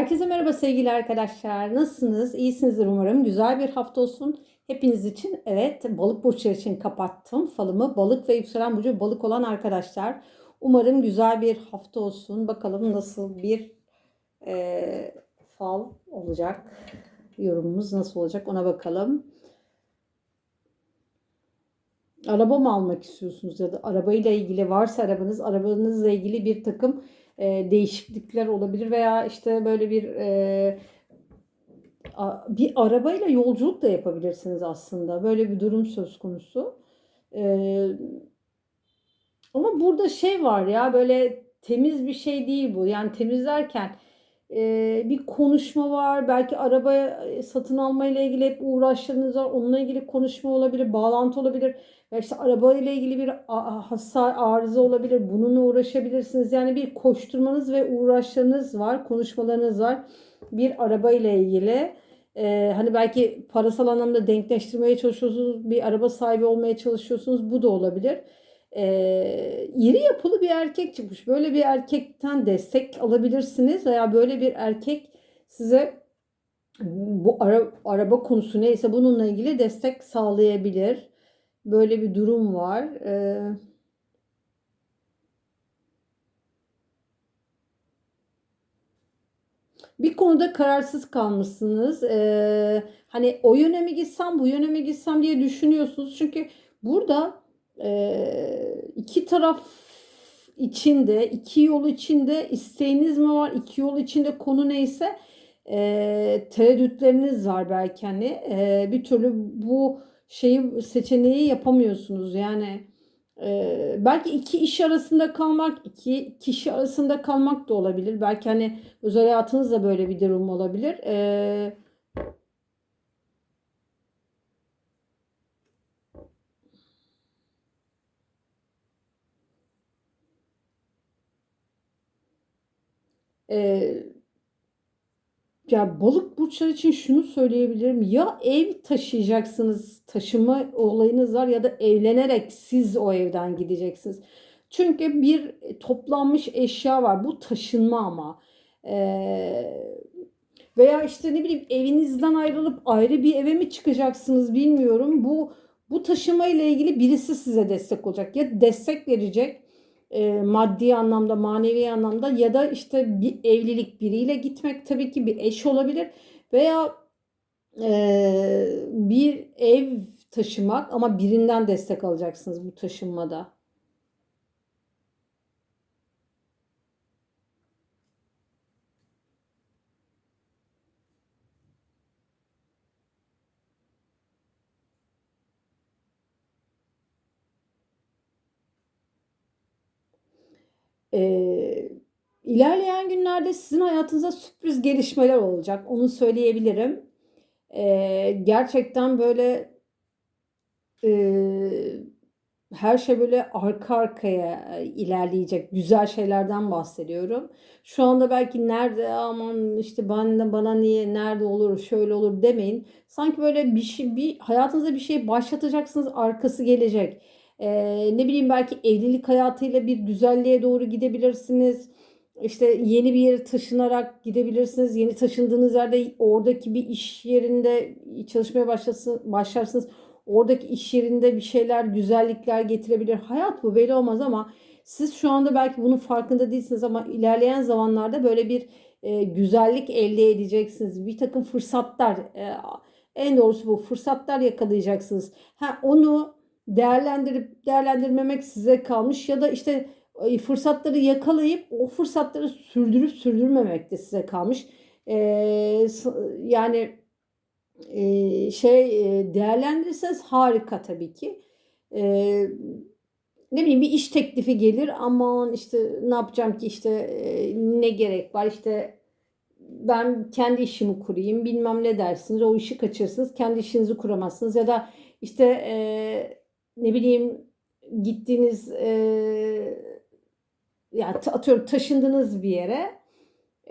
Herkese merhaba sevgili arkadaşlar. Nasılsınız? İyisinizdir umarım. Güzel bir hafta olsun. Hepiniz için evet balık burçları için kapattım falımı. Balık ve yükselen burcu balık olan arkadaşlar. Umarım güzel bir hafta olsun. Bakalım nasıl bir e, fal olacak. Yorumumuz nasıl olacak ona bakalım. Araba mı almak istiyorsunuz ya da arabayla ilgili varsa arabanız, arabanızla ilgili bir takım e, değişiklikler olabilir veya işte böyle bir e, bir arabayla yolculuk da yapabilirsiniz aslında. Böyle bir durum söz konusu. E, ama burada şey var ya böyle temiz bir şey değil bu. Yani temizlerken e, bir konuşma var. Belki araba e, satın almayla ilgili hep uğraşlarınız var. Onunla ilgili konuşma olabilir, bağlantı olabilir. Ya işte araba ile ilgili bir hasar, arıza olabilir. Bununla uğraşabilirsiniz. Yani bir koşturmanız ve uğraşlarınız var, konuşmalarınız var. Bir araba ile ilgili. Ee, hani belki parasal anlamda denkleştirmeye çalışıyorsunuz, bir araba sahibi olmaya çalışıyorsunuz. Bu da olabilir. Ee, iri yapılı bir erkek çıkmış. Böyle bir erkekten destek alabilirsiniz veya böyle bir erkek size bu ara- araba konusu neyse bununla ilgili destek sağlayabilir. Böyle bir durum var. Ee, bir konuda kararsız kalmışsınız. Ee, hani o yöne mi gitsem, bu yöne mi gitsem diye düşünüyorsunuz. Çünkü burada e, iki taraf içinde, iki yol içinde isteğiniz mi var? İki yol içinde konu neyse e, tereddütleriniz var belki hani. E, bir türlü bu şeyi seçeneği yapamıyorsunuz. Yani e, belki iki iş arasında kalmak, iki kişi arasında kalmak da olabilir. Belki hani özel hayatınızda böyle bir durum olabilir. E, e, ya balık burçları için şunu söyleyebilirim. Ya ev taşıyacaksınız, taşıma olayınız var ya da evlenerek siz o evden gideceksiniz. Çünkü bir toplanmış eşya var. Bu taşınma ama. Ee, veya işte ne bileyim evinizden ayrılıp ayrı bir eve mi çıkacaksınız bilmiyorum. Bu bu taşıma ile ilgili birisi size destek olacak. Ya destek verecek e, maddi anlamda, manevi anlamda ya da işte bir evlilik biriyle gitmek tabii ki bir eş olabilir veya e, bir ev taşımak ama birinden destek alacaksınız bu taşınmada. E, ilerleyen günlerde sizin hayatınızda sürpriz gelişmeler olacak. Onu söyleyebilirim. E, gerçekten böyle e, her şey böyle arka arkaya ilerleyecek güzel şeylerden bahsediyorum. Şu anda belki nerede aman işte bana, bana niye nerede olur şöyle olur demeyin. Sanki böyle bir şey bir hayatınızda bir şey başlatacaksınız arkası gelecek. Ee, ne bileyim belki evlilik hayatıyla bir güzelliğe doğru gidebilirsiniz. İşte yeni bir yere taşınarak gidebilirsiniz. Yeni taşındığınız yerde oradaki bir iş yerinde çalışmaya başlasın, başlarsınız. Oradaki iş yerinde bir şeyler, güzellikler getirebilir. Hayat bu belli olmaz ama siz şu anda belki bunun farkında değilsiniz ama ilerleyen zamanlarda böyle bir e, güzellik elde edeceksiniz. Bir takım fırsatlar, e, en doğrusu bu fırsatlar yakalayacaksınız. Ha, onu değerlendirip değerlendirmemek size kalmış ya da işte e, fırsatları yakalayıp o fırsatları sürdürüp sürdürmemek de size kalmış. E, yani e, şey e, değerlendirirseniz harika tabii ki. E, ne bileyim bir iş teklifi gelir aman işte ne yapacağım ki işte e, ne gerek var işte ben kendi işimi kurayım bilmem ne dersiniz o işi kaçırırsınız kendi işinizi kuramazsınız ya da işte e, ne bileyim gittiğiniz e, ya atıyorum taşındınız bir yere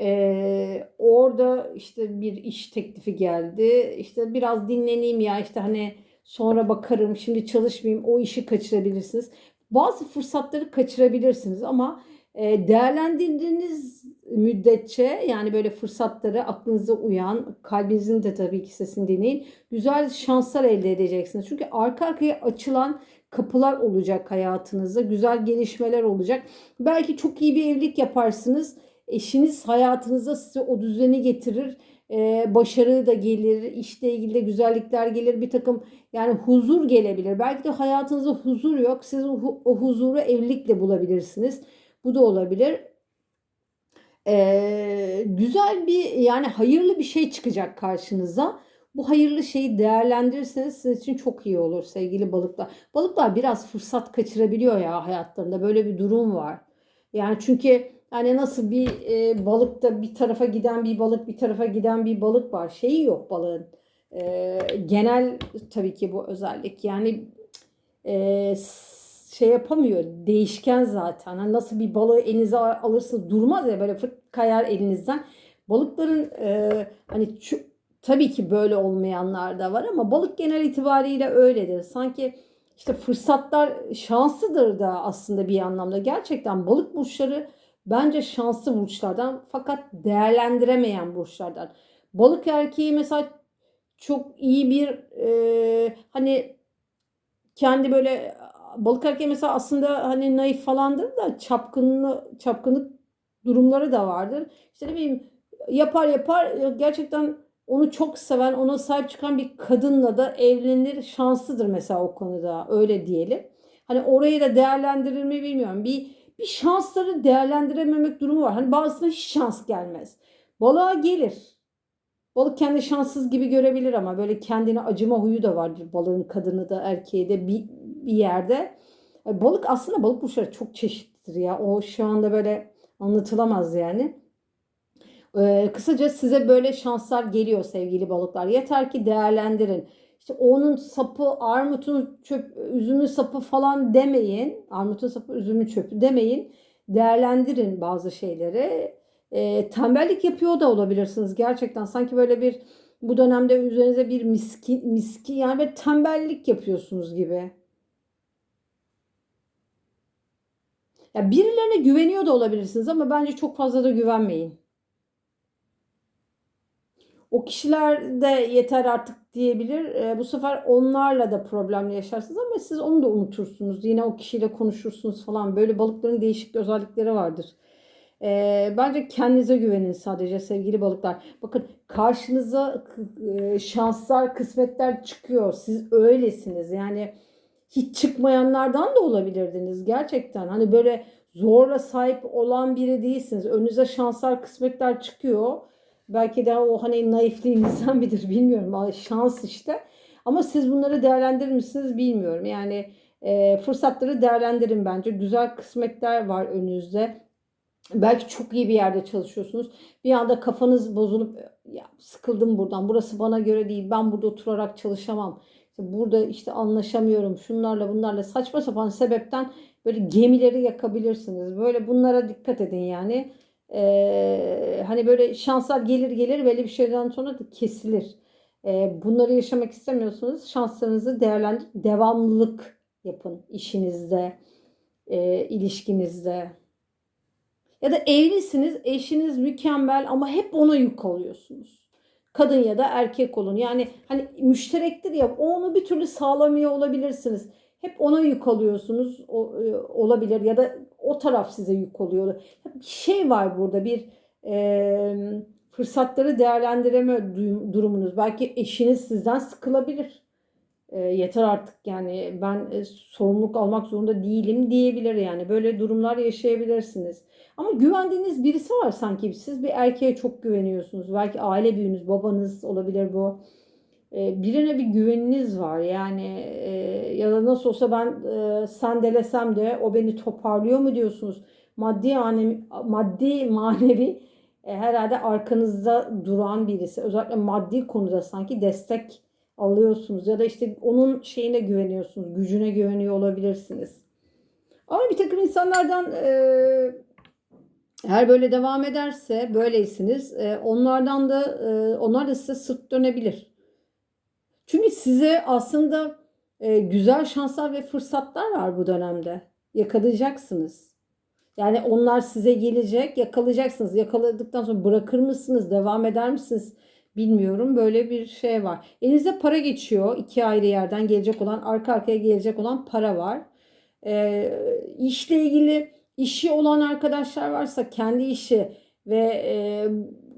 ee, orada işte bir iş teklifi geldi. İşte biraz dinleneyim ya işte hani sonra bakarım şimdi çalışmayayım o işi kaçırabilirsiniz. Bazı fırsatları kaçırabilirsiniz ama e, değerlendirdiğiniz müddetçe yani böyle fırsatları aklınıza uyan, kalbinizin de tabii ki sesini dinleyin. Güzel şanslar elde edeceksiniz. Çünkü arka arkaya açılan kapılar olacak hayatınızda. Güzel gelişmeler olacak. Belki çok iyi bir evlilik yaparsınız. Eşiniz hayatınıza size o düzeni getirir. Ee, başarı da gelir, işle ilgili de güzellikler gelir, bir takım yani huzur gelebilir. Belki de hayatınızda huzur yok. Siz o, o huzuru evlilikle bulabilirsiniz. Bu da olabilir. Ee, güzel bir yani hayırlı bir şey çıkacak karşınıza. Bu hayırlı şeyi değerlendirirseniz sizin için çok iyi olur sevgili balıklar. Balıklar biraz fırsat kaçırabiliyor ya hayatlarında. Böyle bir durum var. Yani çünkü hani nasıl bir e, balıkta bir tarafa giden bir balık bir tarafa giden bir balık var. Şeyi yok balığın. E, genel tabii ki bu özellik. Yani e, şey yapamıyor. Değişken zaten. Hani nasıl bir balığı elinize alırsınız durmaz ya böyle fırt kayar elinizden. Balıkların e, hani çu- tabii ki böyle olmayanlar da var ama balık genel itibariyle öyledir. Sanki işte fırsatlar şanslıdır da aslında bir anlamda. Gerçekten balık burçları bence şanslı burçlardan fakat değerlendiremeyen burçlardan. Balık erkeği mesela çok iyi bir e, hani kendi böyle balık erkeği mesela aslında hani naif falandır da çapkınlı çapkınlık durumları da vardır. İşte ne bileyim yapar yapar gerçekten onu çok seven, ona sahip çıkan bir kadınla da evlenir şanslıdır mesela o konuda öyle diyelim. Hani orayı da değerlendirir mi bilmiyorum. Bir bir şansları değerlendirememek durumu var. Hani bazısına hiç şans gelmez. Balığa gelir. Balık kendi şanssız gibi görebilir ama böyle kendine acıma huyu da vardır balığın kadını da erkeği de bir, bir yerde. E, balık aslında balık burçları çok çeşitlidir ya. O şu anda böyle anlatılamaz yani. Ee, kısaca size böyle şanslar geliyor sevgili balıklar. Yeter ki değerlendirin. İşte onun sapı, armutun çöp, üzümün sapı falan demeyin. Armutun sapı, üzümün çöpü demeyin. Değerlendirin bazı şeyleri. E, tembellik yapıyor da olabilirsiniz gerçekten. Sanki böyle bir bu dönemde üzerinize bir miski, miski yani bir tembellik yapıyorsunuz gibi. Ya birilerine güveniyor da olabilirsiniz ama bence çok fazla da güvenmeyin. O kişiler de yeter artık diyebilir. E, bu sefer onlarla da problem yaşarsınız ama siz onu da unutursunuz. Yine o kişiyle konuşursunuz falan. Böyle balıkların değişik özellikleri vardır. E, bence kendinize güvenin sadece sevgili balıklar. Bakın karşınıza e, şanslar, kısmetler çıkıyor. Siz öylesiniz. Yani hiç çıkmayanlardan da olabilirdiniz gerçekten. Hani böyle zorla sahip olan biri değilsiniz. Önünüze şanslar, kısmetler çıkıyor. Belki de o hani naifliğinizden midir bilmiyorum. Şans işte. Ama siz bunları değerlendirir misiniz bilmiyorum. Yani e, fırsatları değerlendirin bence. Güzel kısmetler var önünüzde. Belki çok iyi bir yerde çalışıyorsunuz. Bir anda kafanız bozulup ya sıkıldım buradan. Burası bana göre değil. Ben burada oturarak çalışamam. İşte burada işte anlaşamıyorum. Şunlarla bunlarla saçma sapan sebepten böyle gemileri yakabilirsiniz. Böyle bunlara dikkat edin yani. Ee, hani böyle şanslar gelir gelir belli bir şeyden sonra da kesilir. Ee, bunları yaşamak istemiyorsanız şanslarınızı değerlendir, devamlılık yapın işinizde, e, ilişkinizde. Ya da evlisiniz, eşiniz mükemmel ama hep ona yük oluyorsunuz. Kadın ya da erkek olun. Yani hani müşterektir ya onu bir türlü sağlamıyor olabilirsiniz. Hep ona yük alıyorsunuz o, e, olabilir ya da o taraf size yük oluyor. Bir şey var burada bir e, fırsatları değerlendireme durumunuz. Belki eşiniz sizden sıkılabilir. E, yeter artık yani ben e, sorumluluk almak zorunda değilim diyebilir yani. Böyle durumlar yaşayabilirsiniz. Ama güvendiğiniz birisi var sanki. Siz bir erkeğe çok güveniyorsunuz. Belki aile büyüğünüz, babanız olabilir bu e, birine bir güveniniz var. Yani e, ya da nasıl olsa ben e, sendelesem de o beni toparlıyor mu diyorsunuz. Maddi manevi, maddi manevi e, herhalde arkanızda duran birisi. Özellikle maddi konuda sanki destek alıyorsunuz ya da işte onun şeyine güveniyorsunuz, gücüne güveniyor olabilirsiniz. Ama bir takım insanlardan e, eğer böyle devam ederse böyleysiniz. E, onlardan da e, onlar da size sırt dönebilir. Çünkü size aslında e, güzel şanslar ve fırsatlar var bu dönemde. Yakalayacaksınız. Yani onlar size gelecek, yakalayacaksınız. Yakaladıktan sonra bırakır mısınız, devam eder misiniz? Bilmiyorum. Böyle bir şey var. Elinize para geçiyor. iki ayrı yerden gelecek olan, arka arkaya gelecek olan para var. Ee, işle ilgili işi olan arkadaşlar varsa kendi işi ve e,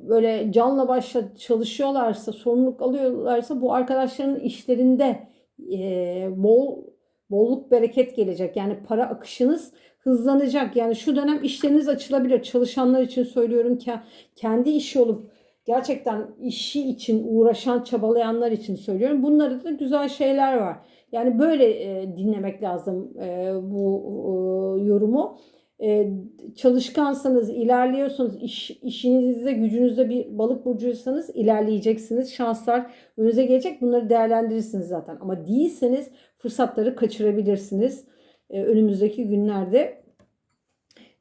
böyle canla başla çalışıyorlarsa, sorumluluk alıyorlarsa bu arkadaşların işlerinde e, bol bolluk bereket gelecek. Yani para akışınız hızlanacak. Yani şu dönem işleriniz açılabilir. Çalışanlar için söylüyorum ki kendi işi olup gerçekten işi için uğraşan, çabalayanlar için söylüyorum. Bunlarda da güzel şeyler var. Yani böyle e, dinlemek lazım e, bu e, yorumu. E, çalışkansanız, ilerliyorsunuz, iş, işinizde, gücünüzde bir balık burcuysanız ilerleyeceksiniz. Şanslar önünüze gelecek. Bunları değerlendirirsiniz zaten. Ama değilseniz fırsatları kaçırabilirsiniz e, önümüzdeki günlerde.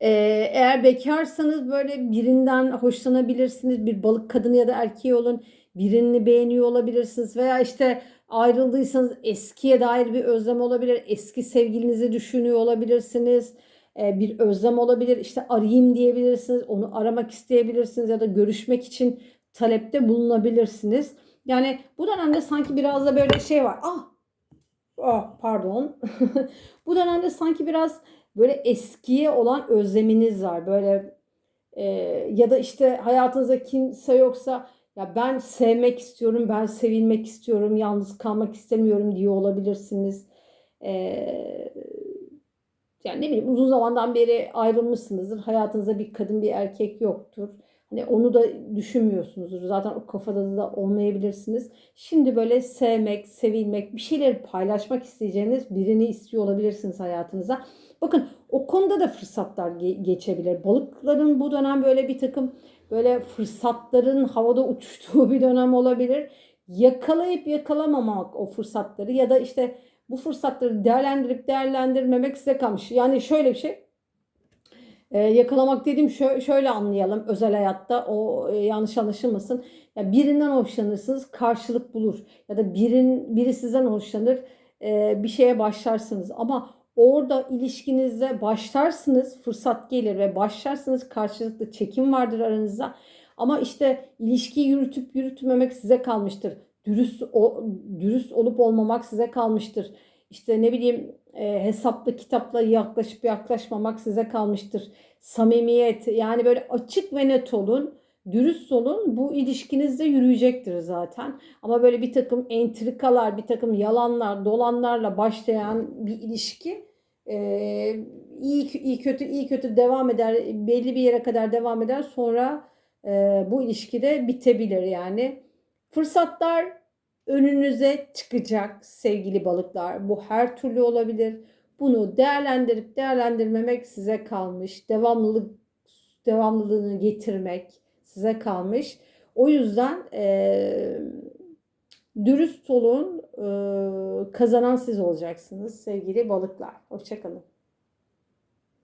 E, eğer bekarsanız böyle birinden hoşlanabilirsiniz. Bir balık kadını ya da erkeği olun. Birini beğeniyor olabilirsiniz. Veya işte ayrıldıysanız eskiye dair bir özlem olabilir. Eski sevgilinizi düşünüyor olabilirsiniz. E, bir özlem olabilir. İşte arayayım diyebilirsiniz. Onu aramak isteyebilirsiniz ya da görüşmek için talepte bulunabilirsiniz. Yani bu dönemde sanki biraz da böyle şey var. Ah Ah pardon. Bu dönemde sanki biraz böyle eskiye olan özleminiz var. Böyle e, ya da işte hayatınızda kimse yoksa ya ben sevmek istiyorum, ben sevilmek istiyorum, yalnız kalmak istemiyorum diye olabilirsiniz. E, yani ne bileyim uzun zamandan beri ayrılmışsınızdır. Hayatınızda bir kadın bir erkek yoktur. Hani onu da düşünmüyorsunuzdur. Zaten o kafada da olmayabilirsiniz. Şimdi böyle sevmek, sevilmek, bir şeyleri paylaşmak isteyeceğiniz birini istiyor olabilirsiniz hayatınıza. Bakın o konuda da fırsatlar geçebilir. Balıkların bu dönem böyle bir takım böyle fırsatların havada uçtuğu bir dönem olabilir. Yakalayıp yakalamamak o fırsatları ya da işte bu fırsatları değerlendirip değerlendirmemek size kalmış. Yani şöyle bir şey e, yakalamak dediğim şöyle, şöyle anlayalım özel hayatta o e, yanlış anlaşılmasın. Ya birinden hoşlanırsınız karşılık bulur ya da birin biri sizden hoşlanır e, bir şeye başlarsınız ama orada ilişkinizde başlarsınız fırsat gelir ve başlarsınız karşılıklı çekim vardır aranızda ama işte ilişkiyi yürütüp yürütmemek size kalmıştır. Dürüst o, dürüst olup olmamak size kalmıştır. İşte ne bileyim e, hesaplı kitapla yaklaşıp yaklaşmamak size kalmıştır. Samimiyet yani böyle açık ve net olun. Dürüst olun bu ilişkinizde yürüyecektir zaten. Ama böyle bir takım entrikalar, bir takım yalanlar, dolanlarla başlayan bir ilişki e, iyi, iyi kötü iyi kötü devam eder. Belli bir yere kadar devam eder. Sonra e, bu ilişkide bitebilir yani. Fırsatlar önünüze çıkacak sevgili balıklar. Bu her türlü olabilir. Bunu değerlendirip değerlendirmemek size kalmış. Devamlılık devamlılığını getirmek size kalmış. O yüzden e, dürüst olun, e, kazanan siz olacaksınız sevgili balıklar. Hoşçakalın.